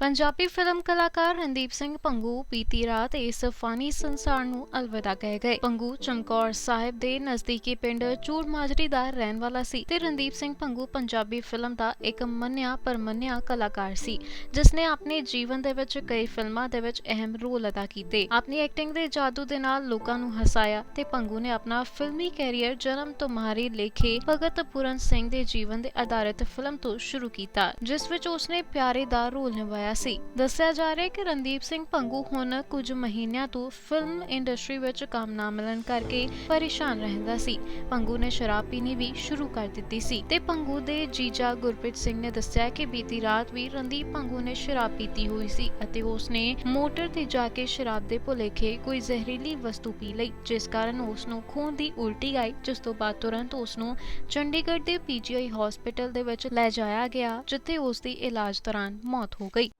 Punjabi film ਕਲਾਕਾਰ ਰਣਦੀਪ ਸਿੰਘ ਪੰਗੂ ਬੀਤੀ ਰਾਤ ਇਸ ਫਾਨੀ ਸੰਸਾਰ ਨੂੰ ਅਲਵਿਦਾ ਕਹਿ ਗਏ। ਪੰਗੂ ਚਮਕੌਰ ਸਾਹਿਬ ਦੇ ਨਜ਼ਦੀਕੀ ਪਿੰਡ ਚੂੜ ਮਾਜਰੀ ਦਾ ਰਹਿਣ ਵਾਲਾ ਸੀ ਤੇ ਰਣਦੀਪ ਸਿੰਘ ਪੰਗੂ ਪੰਜਾਬੀ ਫਿਲਮ ਦਾ ਇੱਕ ਮੰਨਿਆ ਪਰਮੰਨਿਆ ਕਲਾਕਾਰ ਸੀ ਜਿਸ ਨੇ ਆਪਣੇ ਜੀਵਨ ਦੇ ਵਿੱਚ ਕਈ ਫਿਲਮਾਂ ਦੇ ਵਿੱਚ ਅਹਿਮ ਰੋਲ ਅਦਾ ਕੀਤੇ। ਆਪਣੀ ਐਕਟਿੰਗ ਦੇ ਜਾਦੂ ਦੇ ਨਾਲ ਲੋਕਾਂ ਨੂੰ ਹਸਾਇਆ ਤੇ ਪੰਗੂ ਨੇ ਆਪਣਾ ਫਿਲਮੀ ਕੈਰੀਅਰ ਜਨਮ ਤੁਮਹਾਰੀ ਲੇਖੇ ਭਗਤ ਪੂਰਨ ਸਿੰਘ ਦੇ ਜੀਵਨ ਦੇ ਆਧਾਰਿਤ ਫਿਲਮ ਤੋਂ ਸ਼ੁਰੂ ਕੀਤਾ, ਜਿਸ ਵਿੱਚ ਉਸਨੇ ਪਿਆਰੇ ਦਾ ਰੋਲ ਨਿਭਾਇਆ। ਸੀ। ਦੱਸਿਆ ਜਾ ਰਿਹਾ ਹੈ ਕਿ ਰਣਦੀਪ ਸਿੰਘ ਪੰਗੂ ਹੁਣ ਕੁਝ ਮਹੀਨਿਆਂ ਤੋਂ ਫਿਲਮ ਇੰਡਸਟਰੀ ਵਿੱਚ ਕੰਮ ਨਾ ਮਿਲਣ ਕਰਕੇ ਪਰੇਸ਼ਾਨ ਰਹਿੰਦਾ ਸੀ। ਪੰਗੂ ਨੇ ਸ਼ਰਾਬ ਪੀਣੀ ਵੀ ਸ਼ੁਰੂ ਕਰ ਦਿੱਤੀ ਸੀ ਤੇ ਪੰਗੂ ਦੇ ਜੀਜਾ ਗੁਰਪ੍ਰੀਤ ਸਿੰਘ ਨੇ ਦੱਸਿਆ ਕਿ ਬੀਤੀ ਰਾਤ ਵੀ ਰਣਦੀਪ ਪੰਗੂ ਨੇ ਸ਼ਰਾਬ ਪੀਤੀ ਹੋਈ ਸੀ ਅਤੇ ਉਸਨੇ ਮੋਟਰ ਤੇ ਜਾ ਕੇ ਸ਼ਰਾਬ ਦੇ ਭੁਲੇਖੇ ਕੋਈ ਜ਼ਹਿਰੀਲੀ ਵਸਤੂ ਪੀ ਲਈ, ਜਿਸ ਕਾਰਨ ਉਸ ਨੂੰ ਖੂਨ ਦੀ ਉਲਟੀ ਆਈ, ਜਿਸ ਤੋਂ ਬਾਅਦ ਤੁਰੰਤ ਉਸ ਨੂੰ ਚੰਡੀਗੜ੍ਹ ਦੇ ਪੀਜੀਆਈ ਹਸਪੀਟਲ ਦੇ ਵਿੱਚ ਲੈ ਜਾਇਆ ਗਿਆ, ਜਿੱਥੇ ਉਸ ਦੀ ਇਲਾਜ ਦੌਰਾਨ ਮੌਤ ਹੋ ਗਈ।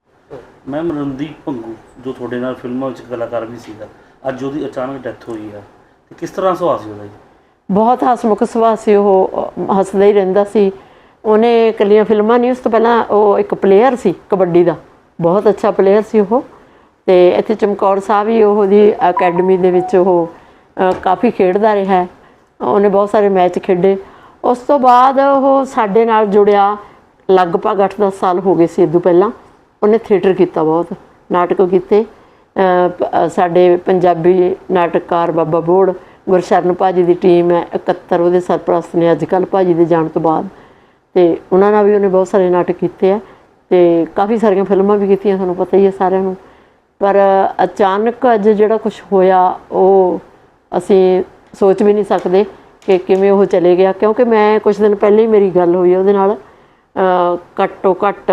ਮੈਮ ਰਣਦੀਪ ਭੰਗੂ, ਜੋ ਤੁਹਾਡੇ ਨਾਲ ਫਿਲਮਾਂ ਵਿੱਚ ਕਲਾਕਾਰ ਵੀ ਸੀਗਾ। ਅੱਜ ਉਹਦੀ ਅਚਾਨਕ ਡੈਥ ਹੋਈ ਹੈ ਤੇ ਕਿਸ ਤਰ੍ਹਾਂ ਸੁਭਾਅ ਸੀ ਜੀ? ਬਹੁਤ ਹਸਮੁਖ ਸੁਭਾਅ ਸੀ ਉਹ ਹੱਸਦਾ ਹੀ ਰਹਿੰਦਾ ਸੀ। ਉਹਨੇ ਇਕੱਲੀਆਂ ਫਿਲਮਾਂ ਨਹੀਂ, ਉਸ ਤੋਂ ਪਹਿਲਾਂ ਉਹ ਇੱਕ ਪਲੇਅਰ ਸੀ, ਕਬੱਡੀ ਦਾ। ਬਹੁਤ ਅੱਛਾ ਪਲੇਅਰ ਸੀ ਉਹ। ਤੇ ਇੱਥੇ ਚਮਕੌਰ ਸਾਹਿਬ ਹੀ ਉਹਦੀ ਅਕੈਡਮੀ ਦੇ ਵਿੱਚ ਉਹ ਕਾਫੀ ਖੇਡਦਾ ਰਿਹਾ ਉਹਨੇ ਬਹੁਤ ਸਾਰੇ ਮੈਚ ਖੇਡੇ। ਉਸ ਤੋਂ ਬਾਅਦ ਉਹ ਸਾਡੇ ਨਾਲ ਜੁੜਿਆ, ਲਗਭਗ 8-10 ਸਾਲ ਹੋ ਗਏ ਸੀ ਇਦੋਂ ਪਹਿਲਾਂ। ਉਹਨੇ ਥੀਏਟਰ ਕੀਤਾ ਬਹੁਤ, ਨਾਟਕ ਕੀਤੇ। ਸਾਡੇ ਪੰਜਾਬੀ ਨਾਟਕਕਾਰ ਬਾਬਾ ਬੋੜ ਗੁਰਸ਼ਰਨ ਭਾਜੀ ਦੀ ਟੀਮ ਹੈ 71 ਉਹਦੇ ਸਰਪ੍ਰਸਤ ਨੇ ਅੱਜ ਕੱਲ੍ਹ ਭਾਜੀ ਦੇ ਜਾਣ ਤੋਂ ਬਾਅਦ। ਤੇ ਉਹਨਾਂ ਨਾਲ ਵੀ ਉਹਨੇ ਬਹੁਤ ਸਾਰੇ ਨਾਟਕ ਕੀਤੇ ਆ ਤੇ ਕਾਫੀ ਸਾਰੀਆਂ ਫਿਲਮਾਂ ਵੀ ਕੀਤੀਆਂ, ਤੁਹਾਨੂੰ ਪਤਾ ਹੀ ਹੈ ਸਾਰਿਆਂ ਨੂੰ। ਪਰ ਅਚਾਨਕ ਅੱਜ ਜਿਹੜਾ ਕੁਝ ਹੋਇਆ, ਉਹ ਅਸੀਂ ਸੋਚ ਵੀ ਨਹੀਂ ਸਕਦੇ ਕਿ ਕਿਵੇਂ ਉਹ ਚਲੇ ਗਿਆ। ਕਿਉਂਕਿ ਮੈਂ ਕੁਝ ਦਿਨ ਪਹਿਲਾਂ ਹੀ ਮੇਰੀ ਗੱਲ ਹੋਈ ਉਹਦੇ ਨਾਲ। ਘੱਟੋ ਘੱਟ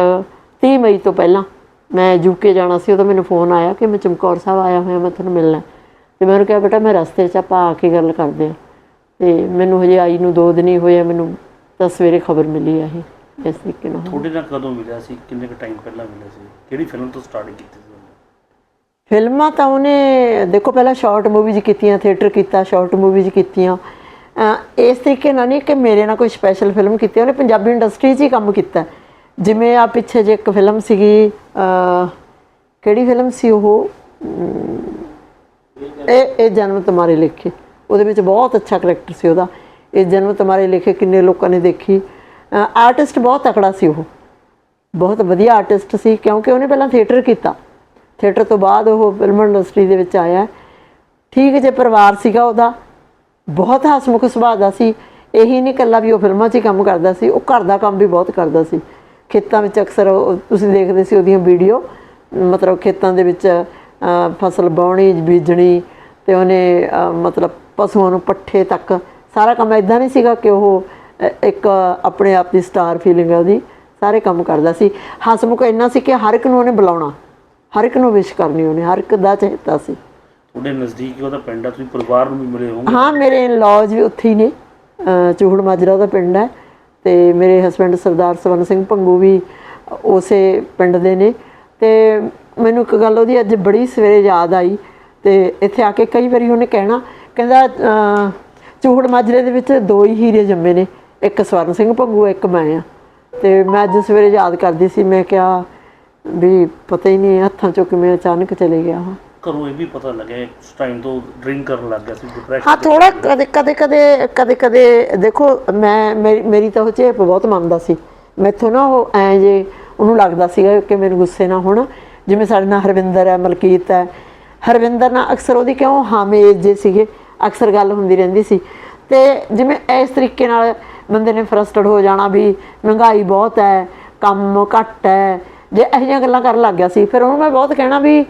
30 ਮਈ ਤੋਂ ਪਹਿਲਾਂ ਮੈਂ ਯੂਕੇ ਜਾਣਾ ਸੀ ਉਦੋਂ ਮੈਨੂੰ ਫੋਨ ਆਇਆ ਕਿ ਮੈਂ ਚਮਕੌਰ ਸਾਹਿਬ ਆਇਆ ਹੋਇਆ ਮੈਂ ਤੁਹਾਨੂੰ ਮਿਲਣਾ। ਤੇ ਮੈਂ ਉਹਨੂੰ ਕਿਹਾ ਬੇਟਾ ਮੈਂ ਰਸਤੇ 'ਚ ਆਪਾਂ ਆ ਕੇ ਗੱਲ ਕਰਦੇ ਹਾਂ। ਤੇ ਮੈਨੂੰ ਹਜੇ ਆਈ ਨੂੰ ਦੋ ਦਿਨ ਹੀ ਹੋਏ ਆ ਮੈਨੂੰ ਤਾਂ ਸਵੇਰੇ ਖਬਰ ਮਿਲੀ ਆ ਇਹ ਇਸ ਤਰੀਕੇ ਨਾਲ। ਤੁਹਾਡੇ ਨਾਲ ਕਦੋਂ ਮਿਲਿਆ ਸੀ? ਕਿੰਨੇ ਕੁ ਟਾਈਮ ਪਹਿਲਾਂ ਮਿਲਿਆ ਸੀ? ਕਿਹੜੀ ਫਿਲਮ ਤੋਂ ਸਟਾਰਟ ਕੀਤੀ ਸੀ ਉਹਨੇ? ਫਿਲਮਾਂ ਤਾਂ ਉਹਨੇ ਦੇਖੋ ਪਹਿਲਾਂ ਸ਼ਾਰਟ ਮੂਵੀਜ਼ ਕੀਤੀਆਂ ਥੀਏਟਰ ਕੀਤਾ ਸ਼ਾਰਟ ਮੂਵੀਜ਼ ਕੀਤੀਆਂ। ਇਸ ਤਰੀਕੇ ਨਾਲ ਨਹੀਂ ਕਿ ਮੇਰੇ ਨਾਲ ਕੋਈ ਸਪੈਸ਼ਲ ਫਿਲਮ ਕੀਤੀ ਉਹਨੇ ਪੰਜਾਬੀ ਇੰਡਸਟਰੀ 'ਚ ਹੀ ਕੰਮ ਕੀਤਾ। ਜਿਵੇਂ ਆ ਪਿੱਛੇ ਜੇ ਇੱਕ ਫਿਲਮ ਸੀਗੀ ਕਿਹੜੀ ਫਿਲਮ ਸੀ ਉਹ? ਇਹ ਇਹ ਜਨਮ ਤੁਹਾਰੇ ਲਿਖੇ। ਉਹਦੇ ਵਿੱਚ ਬਹੁਤ ਅੱਛਾ ਕਰੈਕਟਰ ਸੀ ਉਹਦਾ। ਇਹ ਜਨਮ ਤੁਹਾਰੇ ਲਿਖੇ ਕਿੰਨੇ ਲੋਕਾਂ ਨੇ ਦੇਖੀ। ਆਰਟਿਸਟ ਬਹੁਤ ਤਕੜਾ ਸੀ ਉਹ। ਬਹੁਤ ਵਧੀਆ ਆਰਟਿਸਟ ਸੀ, ਕਿਉਂਕਿ ਉਹਨੇ ਪਹਿਲਾਂ ਥੀਏਟਰ ਕੀਤਾ। ਥੀਏਟਰ ਤੋਂ ਬਾਅਦ ਉਹ ਫਿਲਮ ਇੰਡਸਟਰੀ ਦੇ ਵਿੱਚ ਆਇਆ। ਠੀਕ ਜੇ ਪਰਿਵਾਰ ਸੀਗਾ ਉਹਦਾ। ਬਹੁਤ ਹਸਮੁਖ ਸੁਭਾਅ ਦਾ ਸੀ। ਇਹੀ ਨਹੀਂ ਇਕੱਲਾ ਵੀ ਉਹ ਫਿਲਮਾਂ 'ਚ ਹੀ ਕੰਮ ਕਰਦਾ ਸੀ, ਉਹ ਘਰ ਦਾ ਕੰਮ ਵੀ ਬਹੁਤ ਕਰਦਾ ਸੀ। ਖੇਤਾਂ ਵਿੱਚ ਅਕਸਰ ਤੁਸੀਂ ਦੇਖਦੇ ਸੀ ਉਹਦੀਆਂ ਵੀਡੀਓ ਮਤਲਬ ਖੇਤਾਂ ਦੇ ਵਿੱਚ ਫਸਲ ਵਾਹੁਣੀ ਬੀਜਣੀ ਤੇ ਉਹਨੇ ਮਤਲਬ ਪਸ਼ੂਆਂ ਨੂੰ ਪੱਠੇ ਤੱਕ ਸਾਰਾ ਕੰਮ ਇਦਾਂ ਨਹੀਂ ਸੀਗਾ ਕਿ ਉਹ ਇੱਕ ਆਪਣੇ ਆਪ ਦੀ ਸਟਾਰ ਫੀਲਿੰਗ ਹੈ ਉਹਦੀ ਸਾਰੇ ਕੰਮ ਕਰਦਾ ਸੀ। ਹਸਮੁਖ ਇੰਨਾ ਸੀ ਕਿ ਹਰ ਇੱਕ ਨੂੰ ਉਹਨੇ ਬੁਲਾਉਣਾ ਹਰ ਇੱਕ ਨੂੰ ਵਿਸ਼ ਕਰਨੀ ਉਹਨੇ ਹਰ ਇੱਕ ਦਾ ਚਹੇਤਾ ਸੀ। ਤੁਹਾਡੇ ਨਜ਼ਦੀਕ ਉਹਦਾ ਪਿੰਡ ਆ ਤੁਸੀਂ ਪਰਿਵਾਰ ਨੂੰ ਵੀ ਮਿਲੇ ਹੋਵੋਗੇ? ਹਾਂ ਮੇਰੇ ਇਨ-ਲॉज ਵੀ ਉੱਥੇ ਹੀ ਨੇ ਚੂਹੜ ਮਾਜਰਾ ਉਹਦਾ ਪਿੰਡ ਹੈ। ਤੇ ਮੇਰੇ ਹਸਬੰਡ ਸਰਦਾਰ ਸਵਰਨ ਸਿੰਘ ਭੰਗੂ ਵੀ ਉਸੇ ਪਿੰਡ ਦੇ ਨੇ। ਤੇ ਮੈਨੂੰ ਇੱਕ ਗੱਲ ਉਹਦੀ ਅੱਜ ਬੜੀ ਸਵੇਰੇ ਯਾਦ ਆਈ ਤੇ ਇੱਥੇ ਆ ਕੇ ਕਈ ਵਾਰੀ ਉਹਨੇ ਕਹਿਣਾ, ਕਹਿੰਦਾ ਚੂਹੜ ਮਾਜਰੇ ਦੇ ਵਿੱਚ ਦੋ ਹੀ ਹੀਰੇ ਜੰਮੇ ਨੇ, ਇੱਕ ਸਵਰਨ ਸਿੰਘ ਭੰਗੂ, ਇੱਕ ਮੈਂ ਆ। ਤੇ ਮੈਂ ਅੱਜ ਸਵੇਰੇ ਯਾਦ ਕਰਦੀ ਸੀ, ਮੈਂ ਕਿਹਾ ਵੀ ਪਤਾ ਹੀ ਨਹੀਂ ਹੱਥਾਂ ਚੋਂ ਕਿਵੇਂ ਅਚਾਨਕ ਚਲੇ ਗਿਆ ਉਹ। ਘਰੋਂ ਇਹ ਵੀ ਪਤਾ ਲੱਗਿਆ ਉਸ ਟਾਈਮ ਤੋਂ ਡਰਿੰਕ ਕਰਨ ਲੱਗ ਗਿਆ ਸੀ ਡਿਪਰੈਸ਼ਨ ਹਾਂ ਥੋੜਾ ਕਦੇ ਕਦੇ ਕਦੇ ਕਦੇ ਕਦੇ ਦੇਖੋ ਮੈਂ ਮੇਰੀ ਤਾਂ ਉਹ ਝੇਪ ਬਹੁਤ ਮੰਨਦਾ ਸੀ। ਮੈਥੋਂ ਨਾ ਉਹ ਐ ਜੇ ਉਹਨੂੰ ਲੱਗਦਾ ਸੀਗਾ ਕਿ ਮੈਨੂੰ ਗੁੱਸੇ ਨਾ ਹੋਣ। ਜਿਵੇਂ ਸਾਡੇ ਨਾਲ ਹਰਵਿੰਦਰ ਹੈ ਮਲਕੀਤ ਹੈ। ਹਰਵਿੰਦਰ ਨਾਲ ਅਕਸਰ ਉਹਦੀ ਕਿਉਂ ਹਾਮੇਜ ਜੇ ਸੀਗੇ ਅਕਸਰ ਗੱਲ ਹੁੰਦੀ ਰਹਿੰਦੀ ਸੀ। ਤੇ ਜਿਵੇਂ ਇਸ ਤਰੀਕੇ ਨਾਲ ਬੰਦੇ ਨੇ ਫਰਸਟਡ ਹੋ ਜਾਣਾ ਵੀ ਮਹਿੰਗਾਈ ਬਹੁਤ ਹੈ ਕੰਮ ਘੱਟ ਹੈ ਜੇ ਇਹੋ ਜਿਹੀਆਂ ਗੱਲਾਂ ਕਰਨ ਲੱਗ ਗਿਆ ਸੀ ਫਿਰ ਉਹਨੂੰ ਮੈਂ ਬਹੁਤ ਕਹਿਣਾ ਵੀ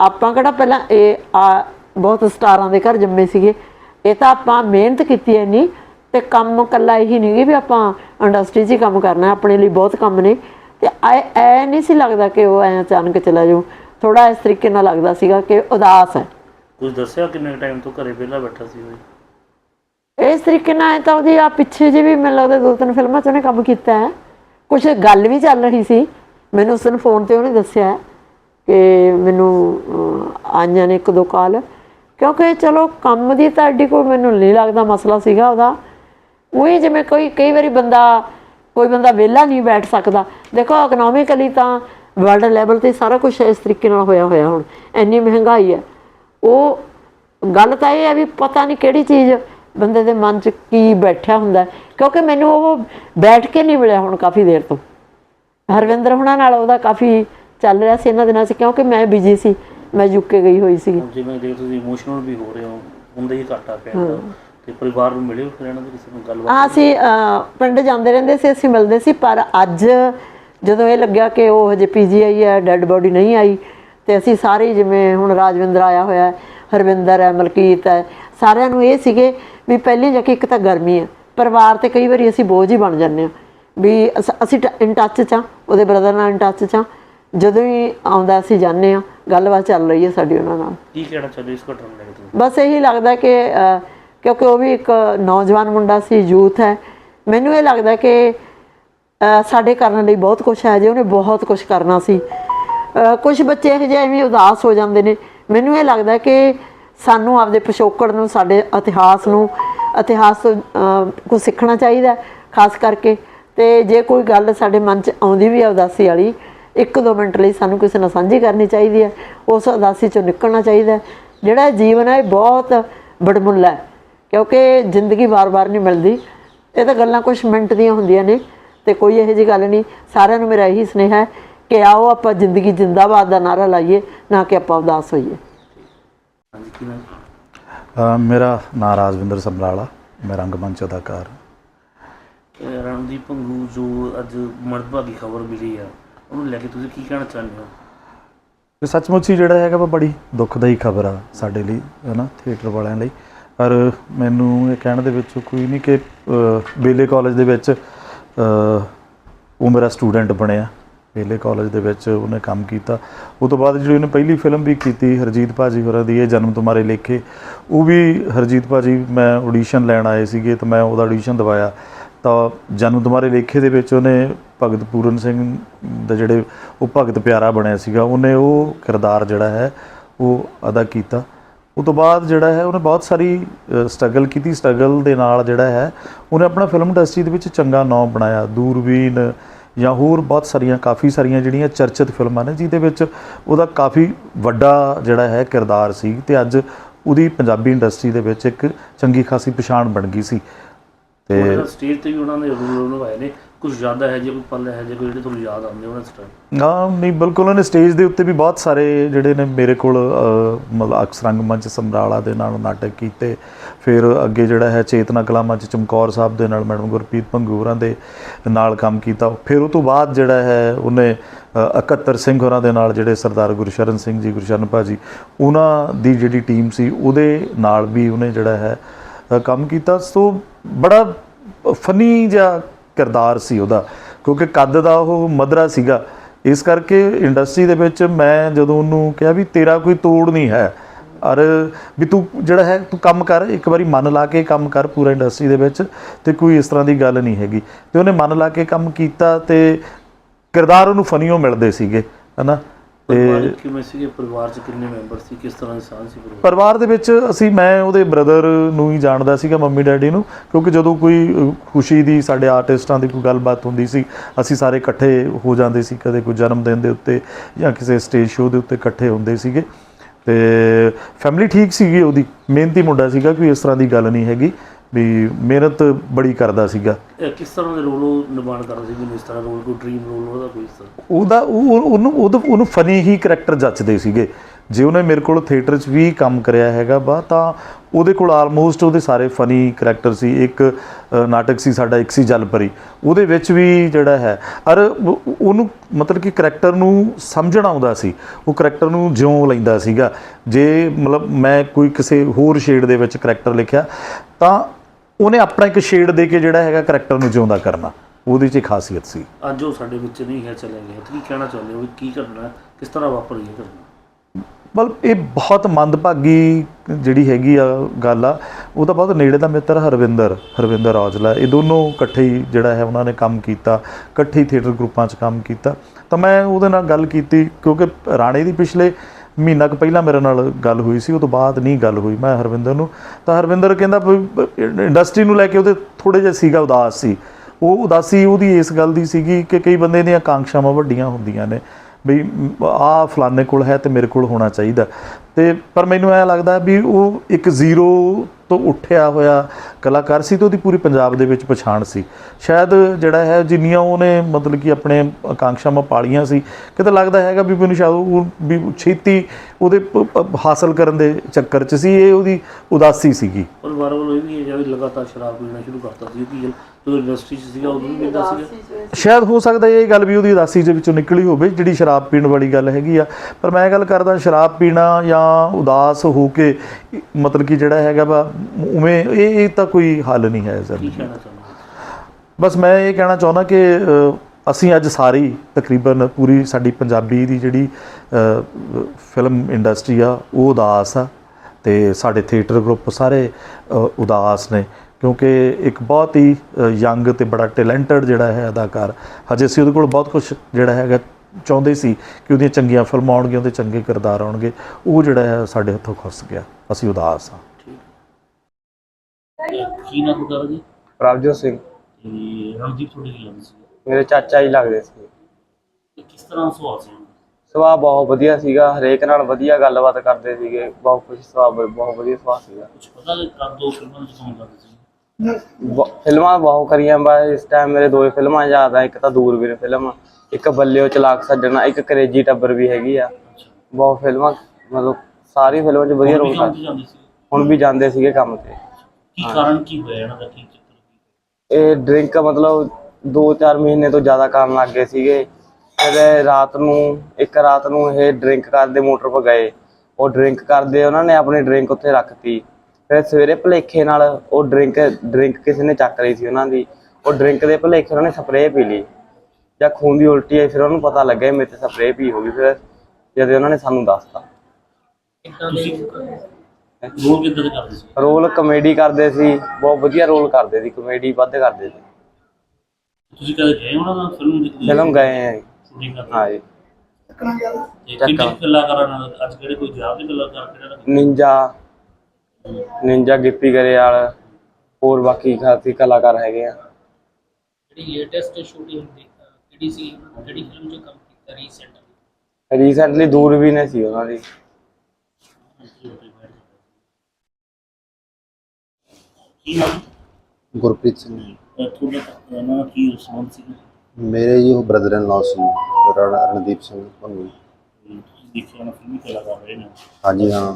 ਆਪਾਂ ਕਿਹੜਾ ਪਹਿਲਾਂ ਇਹ ਆ ਬਹੁਤ ਸਟਾਰਾਂ ਦੇ ਘਰ ਜੰਮੇ ਸੀਗੇ। ਇਹ ਤਾਂ ਆਪਾਂ ਮਿਹਨਤ ਕੀਤੀ ਐ ਨਹੀਂ ਤੇ ਕੰਮ ਕੱਲਾ ਇਹੀ ਨਹੀਂ ਵੀ ਆਪਾਂ ਇੰਡਸਟਰੀ 'ਚ ਹੀ ਕੰਮ ਕਰਨਾ ਆਪਣੇ ਲਈ ਬਹੁਤ ਕੰਮ ਨੇ। ਤੇ ਐ ਐ ਨਹੀਂ ਸੀ ਲੱਗਦਾ ਕਿ ਉਹ ਐ ਅਚਾਨਕ ਚਲਾ ਜਾਊ। ਥੋੜਾ ਇਸ ਤਰੀਕੇ ਨਾਲ ਲੱਗਦਾ ਸੀਗਾ ਕਿ ਉਦਾਸ ਹੈ। ਕੁਝ ਦੱਸਿਆ ਕਿੰਨੇ ਟਾਈਮ ਤੋਂ ਘਰੇ ਵਿਹਲਾ ਬੈਠਾ ਸੀ ਉਹ? ਇਸ ਤਰੀਕੇ ਨਾਲ ਤਾਂ ਉਹਦੀ ਆ ਪਿੱਛੇ ਜੇ ਵੀ ਮੈਨੂੰ ਲੱਗਦਾ ਦੋ ਤਿੰਨ ਫਿਲਮਾਂ 'ਚ ਉਹਨੇ ਕੰਮ ਕੀਤਾ ਹੈ। ਕੁਝ ਗੱਲ ਵੀ ਚੱਲ ਰਹੀ ਸੀ। ਮੈਨੂੰ ਉਸ ਦਿਨ ਫੋਨ ਤੇ ਉਹਨੇ ਦੱਸਿਆ ਕਿ ਮੈਨੂੰ ਆਈਆਂ ਨੇ ਇੱਕ ਦੋ ਕਾਲ। ਕਿਉਂਕਿ ਚਲੋ, ਕੰਮ ਦੀ ਤਾਂ ਐਡੀ ਕੋਈ ਮੈਨੂੰ ਨਹੀਂ ਲੱਗਦਾ ਮਸਲਾ ਸੀਗਾ ਉਹਦਾ। ਉਹੀ ਜਿਵੇਂ ਕੋਈ, ਕਈ ਵਾਰੀ ਬੰਦਾ, ਕੋਈ ਬੰਦਾ ਵਿਹਲਾ ਨਹੀਂ ਬੈਠ ਸਕਦਾ। ਦੇਖੋ ਇਕਨੋਮਿਕਲੀ ਤਾਂ ਵਰਲਡ ਲੈਵਲ ਤੇ ਸਾਰਾ ਕੁਝ ਇਸ ਤਰੀਕੇ ਨਾਲ ਹੋਇਆ ਹੋਇਆ ਹੁਣ। ਇੰਨੀ ਮਹਿੰਗਾਈ ਹੈ। ਉਹ, ਗੱਲ ਤਾਂ ਇਹ ਹੈ ਵੀ ਪਤਾ ਨਹੀਂ ਕਿਹੜੀ ਚੀਜ਼ ਬੰਦੇ ਦੇ ਮਨ 'ਚ ਕੀ ਬੈਠਿਆ ਹੁੰਦਾ ਕਿਉਂਕਿ ਮੈਨੂੰ ਉਹ ਬੈਠ ਕੇ ਨਹੀਂ ਮਿਲਿਆ ਹੁਣ ਕਾਫੀ ਦੇਰ ਤੋਂ। ਹਰਵਿੰਦਰ ਹੁਣਾਂ ਨਾਲ ਉਹਦਾ ਕਾਫੀ ਚੱਲ ਰਿਹਾ ਸੀ ਇਹਨਾਂ ਦਿਨਾਂ 'ਚ ਕਿਉਂਕਿ ਮੈਂ ਬਿਜ਼ੀ ਸੀ ਮੈਂ ਯੂਕੇ ਗਈ ਹੋਈ ਸੀ। ਜਿਵੇਂ ਜੇ ਤੁਸੀਂ ਇਮੋਸ਼ਨਲ ਵੀ ਹੋ ਰਹੇ ਹੋ ਹੁੰਦਾ ਹੀ ਘਾਟਾ ਪਿਆ ਦਾ। ਤੇ ਪਰਿਵਾਰ ਨੂੰ ਮਿਲਿਓ ਫਿਰ ਇਹਨਾਂ ਦੇ ਕਿਸੇ ਨੂੰ ਗੱਲਬਾਤ? ਹਾਂ ਅਸੀਂ ਪਿੰਡ ਜਾਂਦੇ ਰਹਿੰਦੇ ਸੀ ਅਸੀਂ ਮਿਲਦੇ ਸੀ ਪਰ ਅੱਜ ਜਦੋਂ ਇਹ ਲੱਗਿਆ ਕਿ ਉਹ ਹਜੇ ਪੀਜੀਆਈ ਹੈ ਡੈੱਡ ਬੋਡੀ ਨਹੀਂ ਆਈ ਤੇ ਅਸੀਂ ਸਾਰੇ ਜਿਵੇਂ ਹੁਣ ਰਾਜਵਿੰਦਰ ਆਇਆ ਹੋਇਆ ਹਰਵਿੰਦਰ ਹੈ ਮਲਕੀਤ ਹੈ ਸਾਰਿਆਂ ਨੂੰ ਇਹ ਸੀਗੇ ਵੀ ਪਹਿਲੀ ਜਾ ਕੇ ਇੱਕ ਤਾਂ ਗਰਮੀ ਹੈ। ਪਰਿਵਾਰ ਤੇ ਕਈ ਵਾਰੀ ਅਸੀਂ ਬੋਝ ਹੀ ਬਣ ਜਾਂਦੇ ਹਾਂ ਵੀ ਅਸ- ਇਨ ਟੱਚ ਚ ਹਾਂ ਉਹਦੇ ਬ੍ਰਦਰ ਨਾਲ ਇਨ ਟੱਚ ਚ ਹਾਂ ਜਦੋਂ ਹੀ ਆਉਂਦਾ ਅਸੀਂ ਜਾਂਦੇ ਹਾਂ ਗੱਲਬਾਤ ਚੱਲ ਰਹੀ ਹੈ ਸਾਡੀ ਉਹਨਾਂ ਨਾਲ। ਕੀ ਕਹਿਣਾ ਚਾਹੁੰਦੇ ਇਸ ਘਟਨਾ ਨੂੰ ਲੈ ਕੇ ਤੁਸੀਂ? ਬਸ ਇਹੀ ਲੱਗਦਾ ਕਿ ਕਿਉਂਕਿ ਉਹ ਵੀ ਇੱਕ ਨੌਜਵਾਨ ਮੁੰਡਾ ਸੀ ਯੂਥ ਹੈ। ਮੈਨੂੰ ਇਹ ਲੱਗਦਾ ਕਿ ਸਾਡੇ ਕਰਨ ਲਈ ਬਹੁਤ ਕੁਝ ਹੈ ਜੇ ਉਹਨੇ ਬਹੁਤ ਕੁਝ ਕਰਨਾ ਸੀ। ਕੁਝ ਬੱਚੇ ਇਹੋ ਜਿਹੇ ਐਵੇਂ ਉਦਾਸ ਹੋ ਜਾਂਦੇ ਨੇ। ਮੈਨੂੰ ਇਹ ਲੱਗਦਾ ਕਿ ਸਾਨੂੰ ਆਪਦੇ ਪਿਛੋਕੜ ਨੂੰ ਸਾਡੇ ਇਤਿਹਾਸ ਨੂੰ ਇਤਿਹਾਸ ਤੋਂ ਕੁਝ ਸਿੱਖਣਾ ਚਾਹੀਦਾ ਹੈ, ਖਾਸ ਕਰਕੇ। ਤੇ ਜੇ ਕੋਈ ਗੱਲ ਸਾਡੇ ਮਨ 'ਚ ਆਉਂਦੀ ਵੀ ਹੈ ਉਦਾਸੀ ਵਾਲੀ ਇੱਕ ਦੋ ਮਿੰਟ ਲਈ ਸਾਨੂੰ ਕਿਸੇ ਨਾਲ ਸਾਂਝੀ ਕਰਨੀ ਚਾਹੀਦੀ ਹੈ। ਉਸ ਉਦਾਸੀ ਚੋਂ ਨਿਕਲਣਾ ਚਾਹੀਦਾ ਹੈ। ਜਿਹੜਾ ਜੀਵਨ ਹੈ ਇਹ ਬਹੁਤ ਬੜਮੁੱਲਾ ਹੈ। ਕਿਉਂਕਿ ਜ਼ਿੰਦਗੀ ਵਾਰ-ਵਾਰ ਨਹੀਂ ਮਿਲਦੀ। ਇਹ ਤਾਂ ਗੱਲਾਂ ਕੁਝ ਮਿੰਟ ਦੀਆਂ ਹੁੰਦੀਆਂ ਨੇ। ਤੇ ਕੋਈ ਇਹੋ ਜਿਹੀ ਗੱਲ ਨਹੀਂ। ਸਾਰਿਆਂ ਨੂੰ ਮੇਰਾ ਇਹੀ ਸੁਨੇਹਾ ਹੈ ਕਿ ਆਓ ਆਪਾਂ ਜ਼ਿੰਦਗੀ ਜਿੰਦਾਬਾਦ ਦਾ ਨਾਰਾ ਲਾਈਏ ਨਾ ਕਿ ਆਪਾਂ ਉਦਾਸ ਹੋਈਏ। ਹਾਂਜੀ ਨਾਮ? ਮੇਰਾ ਨਾਂ ਰਾਜਵਿੰਦਰ ਸਮਰਾਲਾ ਮੈਂ ਰੰਗਮੰਚ ਅਦਾਕਾਰ। ਰਣਦੀਪ ਭੰਗੂ ਜੋ ਅੱਜ ਮਰਦਭਾਗੀ ਖਬਰ ਮਿਲੀ ਆ। ਉਹਨੂੰ ਲੈ ਕੇ ਤੁਸੀਂ ਕੀ ਕਹਿਣਾ ਚਾਹੁੰਦੇ ਹੋ? ਤੇ ਸੱਚਮੁੱਚ ਹੀ ਜਿਹੜਾ ਹੈਗਾ ਵਾ ਬੜੀ ਦੁਖਦਾਈ ਖਬਰ ਆ ਸਾਡੇ ਲਈ ਹਨਾ ਥੀਏਟਰ ਵਾਲਿਆਂ ਲਈ। ਪਰ ਮੈਨੂੰ ਇਹ ਕਹਿਣ ਦੇ ਵਿੱਚ ਕੋਈ ਨਹੀਂ ਕਿ ਅ, ਬੇਲੇ ਕਾਲਜ ਦੇ ਵਿੱਚ ਉਹ ਮੇਰਾ ਸਟੂਡੈਂਟ ਬਣਿਆ। ਬੇਲੇ ਕਾਲਜ ਦੇ ਵਿੱਚ ਉਹਨੇ ਕੰਮ ਕੀਤਾ। ਉਹ ਤੋਂ ਬਾਅਦ ਜਿਹੜੀ ਉਹਨੇ ਪਹਿਲੀ ਫਿਲਮ ਵੀ ਕੀਤੀ ਹਰਜੀਤ ਭਾਜੀ ਹੋਰਾਂ ਦੀ ਇਹ ਜਨਮ ਤੁਮਾਰੇ ਲੇਖੇ ਉਹ ਵੀ ਹਰਜੀਤ ਭਾਜੀ ਮੈਂ ਆਡੀਸ਼ਨ ਲੈਣ ਆਏ ਸੀਗੇ ਤਾਂ ਮੈਂ ਉਹਦਾ ਆਡੀਸ਼ਨ ਦਵਾਇਆ। ਤਾਂ ਜਨਮ ਤੁਮਾਰੇ ਲੇਖੇ ਦੇ ਵਿੱਚ ਉਹਨੇ ਭਗਤ ਪੂਰਨ ਸਿੰਘ ਦਾ ਜਿਹੜੇ ਉਹ ਭਗਤ ਪਿਆਰਾ ਬਣਿਆ ਸੀਗਾ, ਉਹਨੇ ਉਹ ਕਿਰਦਾਰ ਜਿਹੜਾ ਹੈ ਉਹ ਅਦਾ ਕੀਤਾ। ਉਹ ਤੋਂ ਬਾਅਦ ਜਿਹੜਾ ਹੈ ਉਹਨੇ ਬਹੁਤ ਸਾਰੀ ਸਟਰਗਲ ਕੀਤੀ। ਸਟਰਗਲ ਦੇ ਨਾਲ ਜਿਹੜਾ ਹੈ ਉਹਨੇ ਆਪਣਾ ਫਿਲਮ ਇੰਡਸਟਰੀ ਦੇ ਵਿੱਚ ਚੰਗਾ ਨਾਮ ਬਣਾਇਆ। ਦੂਰਬੀਨ ਜਾਂ ਹੋਰ ਬਹੁਤ ਸਾਰੀਆਂ, ਕਾਫੀ ਸਾਰੀਆਂ ਜਿਹੜੀਆਂ ਚਰਚਿਤ ਫਿਲਮਾਂ ਨੇ, ਜਿਹਦੇ ਵਿੱਚ ਉਹਦਾ ਕਾਫੀ ਵੱਡਾ ਜਿਹੜਾ ਹੈ ਕਿਰਦਾਰ ਸੀ ਤੇ ਅੱਜ ਉਹਦੀ ਪੰਜਾਬੀ ਇੰਡਸਟਰੀ ਦੇ ਵਿੱਚ ਇੱਕ ਚੰਗੀ ਖਾਸੀ ਪਛਾਣ ਬਣ ਗਈ ਸੀ। ਤੇ ਸਟੇਜ ਤੇ ਵੀ ਉਹਨਾਂ ਨੇ ਰੋਲ ਨਿਭਾਏ ਨੇ। ਕੁਝ ਜ਼ਿਆਦਾ ਹੈ ਜੇ ਕੋਈ ਪਲ ਹੈ ਜੇ ਕੋਈ ਜਿਹੜੇ ਤੁਹਾਨੂੰ ਯਾਦ ਆਉਂਦੇ ਉਹਨਾਂ ਸਟਾਰ ਹਾਂ ਨਹੀਂ ਬਿਲਕੁਲ ਉਹਨੇ ਸਟੇਜ ਦੇ ਉੱਤੇ ਵੀ ਬਹੁਤ ਸਾਰੇ ਜਿਹੜੇ ਨੇ ਮੇਰੇ ਕੋਲ ਮਤਲਬ ਅਕਸ ਰੰਗਮੰਚ ਸਮਰਾਲਾ ਦੇ ਨਾਲ ਨਾਟਕ ਕੀਤੇ। ਫਿਰ ਅੱਗੇ ਜਿਹੜਾ ਹੈ ਚੇਤਨਾ ਕਲਾ ਮੰਚ ਚਮਕੌਰ ਸਾਹਿਬ ਦੇ ਨਾਲ ਮੈਡਮ ਗੁਰਪ੍ਰੀਤ ਭੰਗੂ ਹੋਰਾਂ ਦੇ ਨਾਲ ਕੰਮ ਕੀਤਾ। ਫਿਰ ਉਹ ਤੋਂ ਬਾਅਦ ਜਿਹੜਾ ਹੈ ਉਹਨੇ ਅ, 71 ਸਿੰਘ ਹੋਰਾਂ ਦੇ ਨਾਲ ਜਿਹੜੇ ਸਰਦਾਰ ਗੁਰਸ਼ਰਨ ਸਿੰਘ ਜੀ ਗੁਰਸ਼ਰਨ ਭਾਜੀ ਉਹਨਾਂ ਦੀ ਜਿਹੜੀ ਟੀਮ ਸੀ ਉਹਦੇ ਨਾਲ ਵੀ ਉਹਨੇ ਜਿਹੜਾ ਹੈ ਕੰਮ ਕੀਤਾ, ਸੋ ਬੜਾ ਫਨੀ ਜਿਹਾ ਕਿਰਦਾਰ ਸੀ ਉਹਦਾ, ਕਿਉਂਕਿ ਕੱਦ ਦਾ ਉਹ ਮਧਰਾ ਸੀਗਾ। ਇਸ ਕਰਕੇ ਇੰਡਸਟਰੀ ਦੇ ਵਿੱਚ ਮੈਂ ਜਦੋਂ ਉਹਨੂੰ ਕਿਹਾ ਵੀ ਤੇਰਾ ਕੋਈ ਤੋੜ ਨਹੀਂ ਹੈ ਔਰ ਵੀ ਤੂੰ ਜਿਹੜਾ ਹੈ, ਤੂੰ ਕੰਮ ਕਰ, ਇੱਕ ਵਾਰੀ ਮਨ ਲਾ ਕੇ ਕੰਮ ਕਰ ਪੂਰਾ ਇੰਡਸਟਰੀ ਦੇ ਵਿੱਚ, ਤੇ ਕੋਈ ਇਸ ਤਰ੍ਹਾਂ ਦੀ ਗੱਲ ਨਹੀਂ ਹੈਗੀ। ਤੇ ਉਹਨੇ ਮਨ ਲਾ ਕੇ ਕੰਮ ਕੀਤਾ ਤੇ ਕਿਰਦਾਰ ਉਹਨੂੰ ਫਨੀਓ ਮਿਲਦੇ ਸੀਗੇ, ਹਨਾ? ਤੇ ਪਰਿਵਾਰ ਕਿਵੇਂ ਸੀਗੇ? ਪਰਿਵਾਰ ਚ ਕਿੰਨੇ ਮੈਂਬਰ ਸੀ? ਕਿਸ ਤਰ੍ਹਾਂ ਇਨਸਾਨ ਸੀ ਪਰਿਵਾਰ? ਪਰਿਵਾਰ ਦੇ ਵਿੱਚ ਅਸੀਂ ਮੈਂ ਉਹਦੇ ਬ੍ਰਦਰ ਨੂੰ ਹੀ ਜਾਣਦਾ ਸੀਗਾ ਮੰਮੀ ਡੈਡੀ ਨੂੰ ਕਿਉਂਕਿ ਜਦੋਂ ਕੋਈ ਖੁਸ਼ੀ ਦੀ ਸਾਡੇ ਆਰਟਿਸਟਾਂ ਦੀ ਕੋਈ ਗੱਲਬਾਤ ਹੁੰਦੀ ਸੀ ਅਸੀਂ ਸਾਰੇ ਇਕੱਠੇ ਹੋ ਜਾਂਦੇ ਸੀ ਕਦੇ ਕੋਈ ਜਨਮ ਦਿਨ ਦੇ ਉੱਤੇ ਜਾਂ ਕਿਸੇ ਸਟੇਜ ਸ਼ੋਅ ਦੇ ਉੱਤੇ ਇਕੱਠੇ ਹੁੰਦੇ ਸੀਗੇ। ਤੇ ਫੈਮਿਲੀ ਠੀਕ ਸੀਗੀ ਉਹਦੀ ਮਿਹਨਤੀ ਮੁੰਡਾ ਸੀਗਾ ਕੋਈ ਇਸ ਤਰ੍ਹਾਂ ਦੀ ਗੱਲ ਨਹੀਂ ਹੈਗੀ। ਵੀ ਮਿਹਨਤ ਬੜੀ ਕਰਦਾ ਸੀਗਾ। ਇਹ ਕਿਸ ਤਰ੍ਹਾਂ ਦੇ ਰੋਲ ਉਹ ਨਿਭਾਉਣ ਕਰਦਾ ਸੀ ਮੈਨੂੰ ਇਸ ਤਰ੍ਹਾਂ ਰੋਲ ਕੋਈ ਡ੍ਰੀਮ ਰੋਲ ਉਹਦਾ ਕੋਈ ਇਸ ਤਰ੍ਹਾਂ? ਉਹਦਾ ਉਹ ਉਹ- ਉਹਨੂੰ ਉਹਦਾ- ਉਹਨੂੰ ਫਨੀ ਹੀ ਕਰੈਕਟਰ ਜੱਚਦੇ ਸੀਗੇ। ਜੇ ਉਹਨੇ ਮੇਰੇ ਕੋਲ ਥੀਏਟਰ 'ਚ ਵੀ ਕੰਮ ਕਰਿਆ ਹੈਗਾ ਬਾ ਤਾਂ ਉਹਦੇ ਕੋਲ ਆਲਮੋਸਟ ਉਹਦੇ ਸਾਰੇ ਫਨੀ ਕਰੈਕਟਰ ਸੀ। ਇੱਕ ਅ, ਨਾਟਕ ਸੀ ਸਾਡਾ ਇੱਕ ਸੀ ਜਲਪਰੀ। ਉਹਦੇ ਵਿੱਚ ਵੀ ਜਿਹੜਾ ਹੈ ਅਰ ਉਹ- ਉਹਨੂੰ ਮਤਲਬ ਕਿ ਕਰੈਕਟਰ ਨੂੰ ਸਮਝਣ ਆਉਂਦਾ ਸੀ। ਉਹ ਕਰੈਕਟਰ ਨੂੰ ਜਿਉਂ ਲੈਂਦਾ ਸੀਗਾ। ਜੇ ਮਤਲਬ ਮੈਂ ਕੋਈ ਕਿਸੇ ਹੋਰ ਸ਼ੇਡ ਦੇ ਵਿੱਚ ਕਰੈਕਟਰ ਲਿਖਿਆ ਤਾਂ ਉਹਨੇ ਆਪਣਾ ਇੱਕ ਸ਼ੇਡ ਦੇ ਕੇ ਜਿਹੜਾ ਹੈਗਾ ਕਰੈਕਟਰ ਨੂੰ ਜਿਉਂਦਾ ਕਰਨਾ। ਉਹਦੇ 'ਚ ਖਾਸੀਅਤ ਸੀ। ਅੱਜ ਉਹ ਸਾਡੇ ਵਿੱਚ ਨਹੀਂ ਹੈ ਚਲੇ ਗਏ। ਤੇ ਕੀ ਕਹਿਣਾ ਚਾਹੁੰਦੇ ਹੋ ਵੀ ਕੀ ਕਰਨਾ ਕਿਸ ਤਰ੍ਹਾਂ ਵਾਪਰ ਇਹ ਕਰਨਾ? ਮਤਲਬ ਇਹ ਬਹੁਤ ਮੰਦਭਾਗੀ ਜਿਹੜੀ ਹੈਗੀ ਆ ਗੱਲ ਆ। ਉਹ ਤਾਂ ਬਹੁਤ ਨੇੜੇ ਦਾ ਮਿੱਤਰ ਹਰਵਿੰਦਰ ਹਰਵਿੰਦਰ ਔਜਲਾ। ਇਹ ਦੋਨੋਂ ਇਕੱਠੇ ਹੀ ਜਿਹੜਾ ਹੈ ਉਹਨਾਂ ਨੇ ਕੰਮ ਕੀਤਾ। ਇਕੱਠੇ ਥੀਏਟਰ ਗਰੁੱਪਾਂ 'ਚ ਕੰਮ ਕੀਤਾ। ਤਾਂ ਮੈਂ ਉਹਦੇ ਨਾਲ ਗੱਲ ਕੀਤੀ ਕਿਉਂਕਿ ਰਾਣੇ ਦੀ ਪਿਛਲੇ ਮਹੀਨਾ ਕੁ ਪਹਿਲਾਂ ਮੇਰੇ ਨਾਲ ਗੱਲ ਹੋਈ ਸੀ ਉਹ ਤੋਂ ਬਾਅਦ ਨਹੀਂ ਗੱਲ ਹੋਈ ਮੈਂ ਹਰਵਿੰਦਰ ਨੂੰ। ਤਾਂ ਹਰਵਿੰਦਰ ਕਹਿੰਦਾ ਇੰਡਸਟਰੀ ਨੂੰ ਲੈ ਕੇ ਉਹਦੇ ਥੋੜੇ ਜਿਹਾ ਸੀਗਾ ਉਦਾਸ ਸੀ। ਉਹ ਉਦਾਸੀ ਉਹਦੀ ਇਸ ਗੱਲ ਦੀ ਸੀਗੀ ਕਿ ਕਈ ਬੰਦੇ ਦੀਆਂ ਆਕਾਂਖਸ਼ਾਵਾਂ ਵੱਡੀਆਂ ਹੁੰਦੀਆਂ ਨੇ। ਵੀ ਆ ਫਲਾਣੇ ਕੋਲ ਹੈ ਤੇ ਮੇਰੇ ਕੋਲ ਹੋਣਾ ਚਾਹੀਦਾ। ਤੇ ਪਰ ਮੈਨੂੰ ਐ ਲੱਗਦਾ ਵੀ ਉਹ ਇੱਕ ਜ਼ੀਰੋ ਤੋਂ ਉੱਠਿਆ ਹੋਇਆ ਕਲਾਕਾਰ ਸੀ ਤੇ ਉਹਦੀ ਪੂਰੀ ਪੰਜਾਬ ਦੇ ਵਿੱਚ ਪਛਾਣ ਸੀ। ਸ਼ਾਇਦ ਜਿਹੜਾ ਹੈ ਜਿੰਨੀਆਂ ਉਹਨੇ ਮਤਲਬ ਕਿ ਆਪਣੇ ਆਕਾਂਖਸ਼ਾਵਾਂ ਪਾਲੀਆਂ ਸੀ, ਕਿਤੇ ਲੱਗਦਾ ਹੈਗਾ ਵੀ ਮੈਨੂੰ ਸ਼ਾਇਦ ਉਹ ਵੀ ਛੇਤੀ ਉਹਦੇ ਪ- ਹਾਸਲ ਕਰਨ ਦੇ ਚੱਕਰ 'ਚ ਸੀ, ਇਹ ਉਹਦੀ ਉਦਾਸੀ ਸੀਗੀ। ਪਰਿਵਾਰ ਵੱਲੋਂ ਇਹ ਵੀ ਹੈ ਜਿਵੇਂ ਲਗਾਤਾਰ ਸ਼ਰਾਬ ਪੀਣਾ ਸ਼ੁਰੂ ਕਰਤਾ ਸੀ ਕਿ ਜਦੋਂ ਇੰਡਸਟਰੀ 'ਚ ਸੀਗਾ ਉਦੋਂ ਵੀ ਪੀਂਦਾ ਸੀਗਾ। ਸ਼ਾਇਦ ਹੋ ਸਕਦਾ ਇਹ ਗੱਲ ਵੀ ਉਹਦੀ ਉਦਾਸੀ ਦੇ ਵਿੱਚੋਂ ਨਿਕਲੀ ਹੋਵੇ ਜਿਹੜੀ ਸ਼ਰਾਬ ਪੀਣ ਵਾਲੀ ਗੱਲ ਹੈਗੀ ਆ। ਪਰ ਮੈਂ ਗੱਲ ਕਰਦਾ ਸ਼ਰਾਬ ਪੀਣਾ ਜਾਂ ਉਦਾਸ ਹੋ ਕੇ ਮਤਲਬ ਕਿ ਜਿਹੜਾ ਹੈਗਾ ਵਾ ਉਵੇਂ ਇਹ ਇਹ ਤਾਂ ਕੋਈ ਹੱਲ ਨਹੀਂ ਹੈ ਚਾਹੁੰਦੇ? ਬਸ ਮੈਂ ਇਹ ਕਹਿਣਾ ਚਾਹੁੰਦਾ ਕਿ ਅਸੀਂ ਅੱਜ ਸਾਰੀ ਤਕਰੀਬਨ ਪੂਰੀ ਸਾਡੀ ਪੰਜਾਬੀ ਦੀ ਜਿਹੜੀ ਫਿਲਮ ਇੰਡਸਟਰੀ ਆ ਉਹ ਉਦਾਸ ਆ। ਤੇ ਸਾਡੇ ਥੀਏਟਰ ਗਰੁੱਪ ਸਾਰੇ ਉਦਾਸ ਨੇ। ਕਿਉਂਕਿ ਇੱਕ ਬਹੁਤ ਹੀ ਯੰਗ ਤੇ ਬੜਾ ਟੈਲੈਂਟਡ ਜਿਹੜਾ ਹੈ ਅਦਾਕਾਰ ਹਜੇ ਅਸੀਂ ਉਹਦੇ ਕੋਲ ਬਹੁਤ ਕੁਝ ਜਿਹੜਾ ਹੈਗਾ ਚਾਹੁੰਦੇ ਸੀ ਕਿ ਉਹਦੀਆਂ ਚੰਗੀਆਂ ਫਿਲਮਾਂ ਆਉਣਗੀਆਂ ਉਹਦੇ ਚੰਗੇ ਕਿਰਦਾਰ ਆਉਣਗੇ। ਉਹ ਜਿਹੜਾ ਹੈ ਸਾਡੇ ਹੱਥੋਂ ਖੁੱਸ ਗਿਆ। ਅਸੀਂ ਉਦਾਸ ਹਾਂ। ਕੀ ਨਾ ਤੁਹਾਡਾ ਜੀ? ਪ੍ਰਭਜੋਤ ਸਿੰਘ। ਤੇ ਰਣਦੀਪ ਤੁਹਾਡੇ ਕੀ ਲੱਗਦਾ ਸੀ? ਮੇਰੇ ਚਾਚਾ ਜੀ ਲੱਗਦੇ ਸੀ। ਕਿਸ ਤਰ੍ਹਾਂ ਸੁਭਾਅ ਸੀ? ਸੁਭਾਅ ਬਹੁਤ ਵਧੀਆ ਸੀਗਾ ਹਰੇਕ ਨਾਲ ਵਧੀਆ ਗੱਲਬਾਤ ਕਰਦੇ ਸੀਗੇ ਬਹੁਤ ਕੁਝ ਸੁਭਾਅ ਬਹੁਤ ਵਧੀਆ ਸੁਭਾਅ ਸੀਗਾ। ਕੁਝ ਪਤਾ ਕਿ ਕਦ ਦੋ ਫਿਲਮਾਂ ਵਿੱਚ ਕੰਮ ਕਰਦੇ ਸੀ? ਬ- ਫਿਲਮਾਂ ਬਹੁਤ ਕਰੀਆਂ ਬਾ ਇਸ ਟਾਈਮ ਮੇਰੇ ਦੋ ਹੀ ਫਿਲਮਾਂ ਯਾਦ ਆ ਇੱਕ ਤਾਂ ਦੂਰਬੀਨ ਫਿਲਮ ਇੱਕ ਬੱਲਿਓ ਚਲਾਕ ਸੱਜਣਾ ਇੱਕ ਕਰੇਜੀ ਟੱਬਰ ਵੀ ਹੈਗੀ ਆ। ਅੱਛਾ। ਬਹੁਤ ਫਿਲਮਾਂ ਮਤਲਬ ਸਾਰੀ ਫਿਲਮਾਂ 'ਚ ਵਧੀਆ ਰੋਲ ਜਾਂਦੇ ਸੀ ਹੁਣ ਵੀ ਜਾਂਦੇ ਸੀਗੇ ਕੰਮ ਤੇ। ਕੀ ਕਾਰਨ ਕੀ ਹੋਇਆ ਇਹਨਾਂ ਦਾ? ਕੀ ਚੱਕਰ? ਕੀ ਇਹ ਡਰਿੰਕ ਮਤਲਬ 2-4 ਮਹੀਨੇ ਤੋਂ ਜ਼ਿਆਦਾ ਕਰਨ ਲੱਗ ਗਏ ਸੀਗੇ। ਫਿਰ ਰਾਤ ਨੂੰ ਇੱਕ ਰਾਤ ਨੂੰ ਇਹ ਡਰਿੰਕ ਕਰਦੇ ਮੋਟਰ 'ਤੇ ਗਏ। ਉਹ ਡਰਿੰਕ ਕਰਦੇ ਉਹਨਾਂ ਨੇ ਆਪਣੀ ਡਰਿੰਕ ਉੱਥੇ ਰੱਖਤੀ। ਫਿਰ ਸਵੇਰੇ ਭਲੇਖੇ ਨਾਲ ਉਹ ਡਰਿੰਕ ਡਰਿੰਕ ਕਿਸੇ ਨੇ ਚੱਕ ਲਈ ਸੀ ਉਹਨਾਂ ਦੀ। ਉਹ ਡਰਿੰਕ ਦੇ ਭਲੇਖੇ ਉਹਨਾਂ ਨੇ ਸਪਰੇਅ ਪੀ ਲਈ। ਜਾਂ ਖੂਨ ਦੀ ਉਲਟੀ ਆਈ ਫਿਰ ਉਹਨੂੰ ਪਤਾ ਲੱਗਿਆ ਮੇਰੇ ਤੇ ਸਪਰੇਅ ਪੀ ਹੋ ਗਈ। ਫਿਰ ਜਦੋਂ ਉਹਨਾਂ ਨੇ ਸਾਨੂੰ ਦੱਸਤਾ। ਤੁਸੀਂ ਰੋਲ ਕਿੱਦਾਂ ਦੇ ਕਰਦੇ ਸੀ? ਰੋਲ ਕਮੇਡੀ ਕਰਦੇ ਸੀ। ਬਹੁਤ ਵਧੀਆ ਰੋਲ ਕਰਦੇ ਸੀ। ਕਮੇਡੀ ਵੱਧ ਕਰਦੇ ਸੀ। ਤੁਸੀਂ ਕਦੇ ਗਏ ਉਹਨਾਂ ਨਾਲ ਫਿਲਮ ਦੇਖਦੇ ਫਿਲਮ ਗਏ ਆ ਕਰਦੇ ਹਾਂ ਜੀ। ਤੇ ਕਿੰਨੇ ਕਲਾਕਾਰਾਂ ਨਾਲ ਅੱਜ ਕਿਹੜੇ ਕੋਈ ਜਾਬ ਦੇ ਕਲਾਕਾਰ ਕਿਹੜਾ ਰੱਖਦੇ? ਨਿੰਜਾ। ਨਿੰਜਾ ਗਿੱਪੀ ਗਰੇਵਾਲ ਹੋਰ ਬਾਕੀ ਖਾਸੀ ਕਲਾਕਾਰ ਹੈਗੇ ਆ। ਜਿਹੜੀ ਲੇਟੈਸਟ ਸ਼ੂਟਿੰਗ ਕਿਹੜੀ ਸੀ? ਕਿਹੜੀ ਫਿਲਮ 'ਚ ਕੰਮ ਕੀਤਾ ਰੀਸੈਂਟ ਰੀਸੈਂਟਲੀ ਦੂਰ ਵੀ ਨੇ ਸੀ ਉਹਨਾਂ ਦੀ। ਕੀ ਨਾਮ? ਗੁਰਪ੍ਰੀਤ ਸਿੰਘ ਅਹ ਤੁਹਾਡਾ ਨਾ ਕੀ ਰਿਸਪੌਂਸ ਸੀ ਮੇਰੇ ਜੀ ਉਹ ਬ੍ਰਦਰ ਇਨ ਲਾਅ ਸੀ ਰਣ- ਰਣਦੀਪ ਸਿੰਘ ਭੰਗੂ ਦੇਖਿਆ ਨਾ ਫਿਲਮੀ ਕਲਾਕਾਰ ਰਹੇ ਨੇ। ਹਾਂਜੀ ਹਾਂ।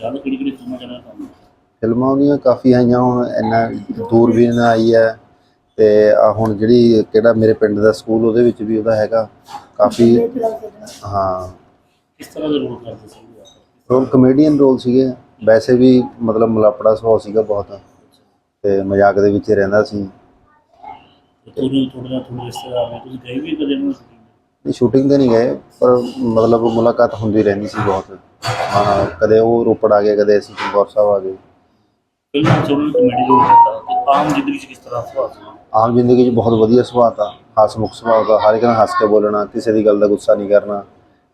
ਯਾਦ ਕਿਹੜੀ ਕਿਹੜੀ ਫਿਲਮਾਂ ਚ ਇਹਨਾਂ ਕੰਮ ਫਿਲਮਾਂ ਉਹਦੀਆਂ ਕਾਫੀ ਆਈਆਂ ਹੁਣ ਇੰਨਾ ਦੂਰਬੀਨ ਆਈ ਹੈ। ਤੇ ਆ ਹੁਣ ਜਿਹੜੀ ਕਿਹੜਾ ਮੇਰੇ ਪਿੰਡ ਦਾ ਸਕੂਲ ਉਹਦੇ ਵਿੱਚ ਵੀ ਉਹਦਾ ਹੈਗਾ। ਕਾਫੀ ਹਾਂ। ਕਿਸ ਤਰ੍ਹਾਂ ਦੇ ਰੋਲ ਕਰਦੇ ਸੀ? ਰੋਲ ਕਮੇਡੀਅਨ ਰੋਲ ਸੀਗੇ। ਵੈਸੇ ਵੀ ਮਤਲਬ ਮਲਾਪੜਾ ਸੁਭਾਅ ਸੀਗਾ ਬਹੁਤ। ਤੇ ਮਜ਼ਾਕ ਦੇ ਵਿੱਚ ਹੀ ਰਹਿੰਦਾ ਸੀ। ਤੁਹਾਨੂੰ ਨਾਲ ਤੁਹਾਡੇ ਰਿਸ਼ਤੇਦਾਰ ਨੇ ਤੁਸੀਂ ਗਏ ਵੀ ਕਦੇ ਉਹਨਾਂ ਨਹੀਂ ਸ਼ੂਟਿੰਗ ਤੇ ਨਹੀਂ ਗਏ ਪਰ ਮਤਲਬ ਮੁਲਾਕਾਤ ਹੁੰਦੀ ਰਹਿੰਦੀ ਸੀ ਬਹੁਤ। ਹਾਂ ਕਦੇ ਉਹ ਰੋਪੜ ਆ ਗਏ ਕਦੇ ਅਸੀਂ ਚਮਕੌਰ ਸਾਹਿਬ ਆ ਗਏ। ਫਿਲਮਾਂ ਚ ਉਹਨਾਂ ਨੇ ਕਮੇਡੀ ਰੋਲ ਕੀਤਾ। ਤੇ ਆਮ ਜ਼ਿੰਦਗੀ ਚ ਕਿਸ ਤਰ੍ਹਾਂ ਸੁਭਾਅ ਸੀ? ਆਮ ਜ਼ਿੰਦਗੀ 'ਚ ਬਹੁਤ ਵਧੀਆ ਸੁਭਾਅ ਤਾ। ਹਸਮੁਖ ਸੁਭਾਅ ਦਾ। ਹਰ ਇੱਕ ਨਾਲ ਹੱਸ ਕੇ ਬੋਲਣਾ ਕਿਸੇ ਦੀ ਗੱਲ ਦਾ ਗੁੱਸਾ ਨਹੀਂ ਕਰਨਾ।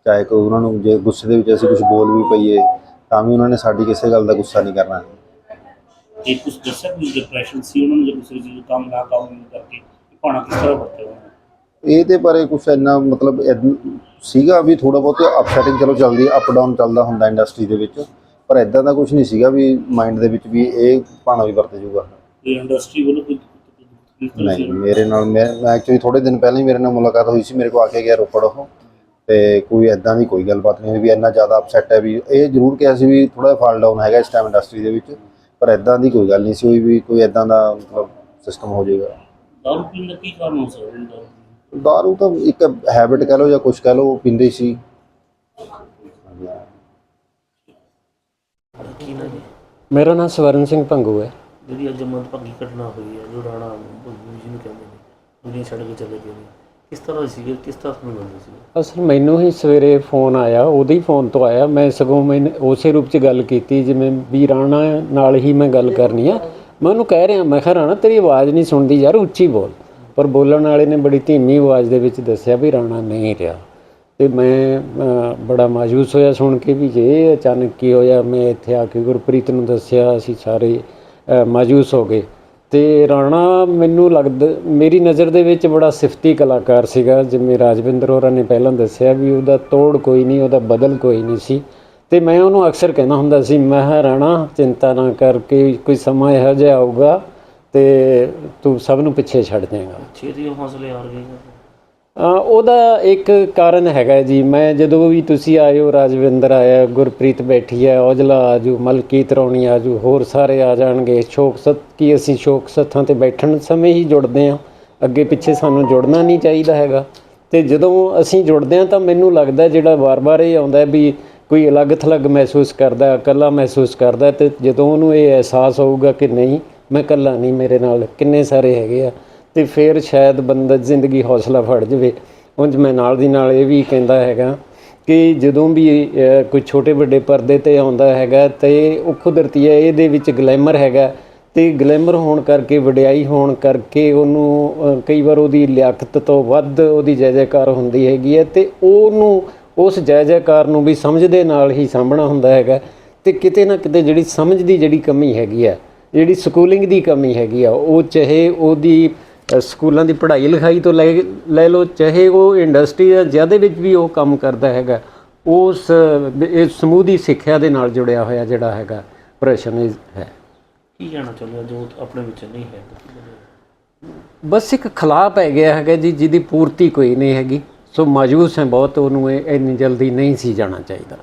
ਚਾਹੇ ਕੋਈ ਉਹਨਾਂ ਨੂੰ ਜੇ ਗੁੱਸੇ ਦੇ ਵਿੱਚ ਅਸੀਂ ਕੁਝ ਬੋਲ ਵੀ ਪਈਏ ਤਾਂ ਵੀ ਉਹਨਾਂ ਨੇ ਸਾਡੀ ਕਿਸੇ ਗੱਲ ਦਾ ਗੁੱਸਾ ਨਹੀਂ ਕਰਨਾ। ਤੇ ਕੁਝ ਦੱਸਿਆ ਕਿ ਡਿਪਰੈਸ਼ਨ ਸੀ ਉਹਨਾਂ ਨੂੰ ਜੇ ਕਿਸੇ ਚੀਜ਼ ਕੰਮ ਨਾ ਕੰਮ ਕਰਕੇ? ਪਾਣਾ ਕਿਸ ਤਰ੍ਹਾਂ ਵਰਤਿਆ ਉਹਨਾਂ ਨੇ ਇਹ ਬਾਰੇ ਕੁਝ ਇੰਨਾ ਮਤਲਬ ਏਦ- ਸੀਗਾ ਵੀ ਥੋੜਾ ਬਹੁਤ ਅਪਸੈਟਿੰਗ ਚਲੋ ਚੱਲਦੀ ਅਪ ਡਾਊਨ ਚੱਲਦਾ ਹੁੰਦਾ ਇੰਡਸਟਰੀ ਦੇ ਵਿੱਚ ਪਰ ਇਦਾਂ ਦਾ ਕੁਝ ਨਹੀਂ ਸੀਗਾ ਵੀ ਮਾਈਂਡ ਦੇ ਵਿੱਚ ਵੀ ਇਹ ਭਾਣਾ ਵੀ ਵਰਤ ਜੂਗਾ ਤੇ ਇੰਡਸਟਰੀ ਵੱਲੋਂ ਕੋਈ ਨਹੀਂ ਮੇਰੇ ਨਾਲ ਮੈਂ ਐਕਚੁਅਲੀ ਥੋੜੇ ਦਿਨ ਪਹਿਲਾਂ ਹੀ ਮੇਰੇ ਨਾਲ ਮੁਲਾਕਾਤ ਹੋਈ ਸੀ ਮੇਰੇ ਕੋਲ ਆ ਕੇ ਗਿਆ ਰੋਪੜ ਉਹ ਤੇ ਕੋਈ ਐਦਾਂ ਦੀ ਕੋਈ ਗੱਲਬਾਤ ਨਹੀਂ ਹੋਈ ਵੀ ਇੰਨਾ ਜ਼ਿਆਦਾ ਅਪਸੈਟ ਹੈ ਵੀ ਇਹ ਜ਼ਰੂਰ ਕਿਹਾ ਸੀ ਵੀ ਥੋੜਾ ਫਾਲ ਡਾਊਨ ਹੈਗਾ ਇਸ ਟਾਈਮ ਇੰਡਸਟਰੀ ਦੇ ਵਿੱਚ ਪਰ ਐਦਾਂ ਦੀ ਕੋਈ ਗੱਲ ਨਹੀਂ ਸੀ ਹੋਈ ਵੀ ਕੋਈ ਐਦਾਂ ਦਾ ਮਤਲਬ ਸਿਸਟਮ ਹੋ ਜਾਏਗਾ। ਦਾਰੂ ਪੀਣ ਦਾ ਕੀ ਕਾਰਨ ਹੋ ਸਕਦਾ ਹੈ ਦਾਰੂ ਤਾਂ ਇੱਕ ਹੈਬਿਟ ਕਹਿ ਲਓ ਜਾਂ ਕੁਝ ਕਹਿ ਲਓ ਉਹ ਪੀਂਦੇ ਸੀ ਮੇਰਾ ਨਾਮ ਸਵਰਨ ਸਿੰਘ ਭੰਗੂ ਹੈ। ਜਿਹੜੀ ਅੱਜ ਮੰਦਭਾਗੀ ਘਟਨਾ ਹੋਈ ਹੈ ਜੋ ਰਾਣਾ ਭੰਗੂ ਜੀ ਨੂੰ ਕਹਿੰਦੇ ਨੇ ਦੁਨੀਆ ਛੱਡ ਕੇ ਚਲੇ ਗਏ ਨੇ ਕਿਸ ਤਰ੍ਹਾਂ ਦੀ ਸੀਗੀ? ਕਿਸ ਤਰ੍ਹਾਂ ਤੁਹਾਨੂੰ ਮਿਲਦੇ ਸੀ ਅਸਲ ਮੈਨੂੰ ਹੀ ਸਵੇਰੇ ਫੋਨ ਆਇਆ ਉਹਦੇ ਹੀ ਫੋਨ ਤੋਂ ਆਇਆ। ਮੈਂ ਸਗੋਂ ਮੈਂ ਉਸੇ ਰੂਪ 'ਚ ਗੱਲ ਕੀਤੀ ਜਿਵੇਂ ਵੀ ਰਾਣਾ ਨਾਲ ਹੀ ਮੈਂ ਗੱਲ ਕਰਨੀ ਆ। ਮੈਂ ਉਹਨੂੰ ਕਹਿ ਰਿਹਾ, ਮੈਂ ਕਿਹਾ, ਰਾਣਾ, ਤੇਰੀ ਆਵਾਜ਼ ਨਹੀਂ ਸੁਣਦੀ ਯਾਰ, ਉੱਚੀ ਬੋਲ। ਪਰ ਬੋਲਣ ਵਾਲੇ ਨੇ ਬੜੀ ਧੀਮੀ ਆਵਾਜ਼ ਦੇ ਵਿੱਚ ਦੱਸਿਆ ਵੀ ਰਾਣਾ ਨਹੀਂ ਰਿਹਾ। ਤੇ ਮੈਂ ਬੜਾ ਮਾਯੂਸ ਹੋਇਆ ਸੁਣ ਕੇ ਵੀ ਜੇ ਅਚਾਨਕ ਕੀ ਹੋਇਆ, ਮੈਂ ਇੱਥੇ ਆ ਕੇ ਗੁਰਪ੍ਰੀਤ ਨੂੰ ਦੱਸਿਆ, ਅਸੀਂ ਸਾਰੇ ਮਾਯੂਸ ਹੋ ਗਏ। ਤੇ ਰਾਣਾ ਮੈਨੂੰ ਲੱਗਦਾ, ਮੇਰੀ ਨਜ਼ਰ ਦੇ ਵਿੱਚ ਬੜਾ ਸਿਫਤੀ ਕਲਾਕਾਰ ਸੀਗਾ, ਜਿਵੇਂ ਰਾਜਵਿੰਦਰ ਹੋਰਾਂ ਨੇ ਪਹਿਲਾਂ ਦੱਸਿਆ ਵੀ ਉਹਦਾ ਤੋੜ ਕੋਈ ਨਹੀਂ, ਉਹਦਾ ਬਦਲ ਕੋਈ ਨਹੀਂ ਸੀ। ਤੇ ਮੈਂ ਉਹਨੂੰ ਅਕਸਰ ਕਹਿੰਦਾ ਹੁੰਦਾ ਸੀ ਮੈਂ ਕਿਹਾ ਰਾਣਾ ਚਿੰਤਾ ਨਾ ਕਰ ਕਿ ਕੋਈ ਸਮਾਂ ਇਹੋ ਜਿਹਾ ਆਊਗਾ ਤੇ ਤੂੰ ਸਭ ਨੂੰ ਪਿੱਛੇ ਛੱਡ ਜਾਏਗਾ ਛੇਤੀ ਉਹ ਹੌਸਲੇ ਹਾਰ ਗਏ ਅ, ਉਹਦਾ ਇੱਕ ਕਾਰਨ ਹੈਗਾ ਜੀ। ਮੈਂ ਜਦੋਂ ਵੀ ਤੁਸੀਂ ਆਏ ਹੋ ਰਾਜਵਿੰਦਰ ਆਇਆ ਗੁਰਪ੍ਰੀਤ ਬੈਠੀ ਹੈ ਔਜਲਾ ਆਜੂ ਮਲਕੀਤ ਰੌਣੀ ਆਜੂ ਹੋਰ ਸਾਰੇ ਆ ਜਾਣਗੇ। ਸ਼ੋਕ ਸਤ ਕੀ ਅਸੀਂ ਸ਼ੋਕ ਸੱਥਾਂ ਤੇ ਬੈਠਣ ਸਮੇਂ ਹੀ ਜੁੜਦੇ ਹਾਂ। ਅੱਗੇ ਪਿੱਛੇ ਸਾਨੂੰ ਜੁੜਨਾ ਨਹੀਂ ਚਾਹੀਦਾ ਹੈਗਾ। ਤੇ ਜਦੋਂ ਅਸੀਂ ਜੁੜਦੇ ਹਾਂ ਤਾਂ ਮੈਨੂੰ ਲੱਗਦਾ ਜਿਹੜਾ ਵਾਰ-ਵਾਰ ਇਹ ਆਉਂਦਾ ਵੀ ਕੋਈ ਅਲੱਗ ਥਲੱਗ ਮਹਿਸੂਸ ਕਰਦਾ ਇਕੱਲਾ ਮਹਿਸੂਸ ਕਰਦਾ ਤੇ ਜਦੋਂ ਉਹਨੂੰ ਇਹ ਅਹਿਸਾਸ ਹੋਊਗਾ ਕਿ ਨਹੀਂ, ਮੈਂ ਇਕੱਲਾ ਨਹੀਂ ਮੇਰੇ ਨਾਲ, ਕਿੰਨੇ ਸਾਰੇ ਹੈਗੇ ਆ, ਤੇ ਫਿਰ ਸ਼ਾਇਦ ਬੰਦਾ ਜ਼ਿੰਦਗੀ ਹੌਸਲਾ ਫੜ ਜਾਵੇ। ਉਂਝ ਮੈਂ ਨਾਲ ਦੀ ਨਾਲ ਇਹ ਵੀ ਕਹਿੰਦਾ ਹੈਗਾ ਕਿ ਜਦੋਂ ਵੀ ਕੋਈ ਛੋਟੇ ਵੱਡੇ ਪਰਦੇ ਤੇ ਆਉਂਦਾ ਹੈਗਾ ਤੇ ਉਹ ਕੁਦਰਤੀ ਹੈ, ਇਹਦੇ ਵਿੱਚ ਗਲੈਮਰ ਹੈਗਾ ਤੇ ਗਲੈਮਰ ਹੋਣ ਕਰਕੇ, ਵਡਿਆਈ ਹੋਣ ਕਰਕੇ ਉਹਨੂੰ ਕਈ ਵਾਰ ਉਹਦੀ ਲਿਆਕਤ ਤੋਂ ਵੱਧ ਉਹਦੀ ਜੈ ਜੈਕਾਰ ਹੁੰਦੀ ਹੈਗੀ ਹੈ ਤੇ ਉਹਨੂੰ ਉਸ ਜੈ ਜੈਕਾਰ ਨੂੰ ਵੀ ਸਮਝ ਦੇ ਨਾਲ ਹੀ ਸਾਂਭਣਾ ਹੁੰਦਾ ਹੈਗਾ। ਤੇ ਕਿਤੇ ਨਾ ਕਿਤੇ ਜਿਹੜੀ ਸਮਝ ਦੀ ਜਿਹੜੀ ਕਮੀ ਹੈਗੀ ਆ ਜਿਹੜੀ ਸਕੂਲਿੰਗ ਦੀ ਕਮੀ ਹੈਗੀ ਆ ਉਹ ਚਾਹੇ ਉਹਦੀ ਸਕੂਲਾਂ ਦੀ ਪੜ੍ਹਾਈ ਲਿਖਾਈ ਤੋਂ ਲੈ ਲੈ ਲਓ ਚਾਹੇ ਉਹ ਇੰਡਸਟਰੀ ਜਾਂ ਜਿਹਦੇ ਵਿੱਚ ਵੀ ਉਹ ਕੰਮ ਕਰਦਾ ਹੈਗਾ ਉਸ ਇਹ ਸਮੂਹ ਦੀ ਸਿੱਖਿਆ ਦੇ ਨਾਲ ਜੁੜਿਆ ਹੋਇਆ ਜਿਹੜਾ ਹੈਗਾ ਪ੍ਰਸ਼ਨ ਹੈ। ਕੀ ਕਹਿਣਾ ਚਾਹੁੰਦੇ ਜੋ ਆਪਣੇ ਵਿੱਚ ਨਹੀਂ ਹੈ। ਬਸ ਇੱਕ ਖਲਾਅ ਪੈ ਗਿਆ ਹੈਗਾ ਜੀ ਜਿਹਦੀ ਪੂਰਤੀ ਕੋਈ ਨਹੀਂ ਹੈਗੀ। ਸੋ ਮਾਯੂਸ ਹੈ ਬਹੁਤ ਉਹਨੂੰ ਇਹ ਇੰਨੀ ਜਲਦੀ ਨਹੀਂ ਸੀ ਜਾਣਾ ਚਾਹੀਦਾ।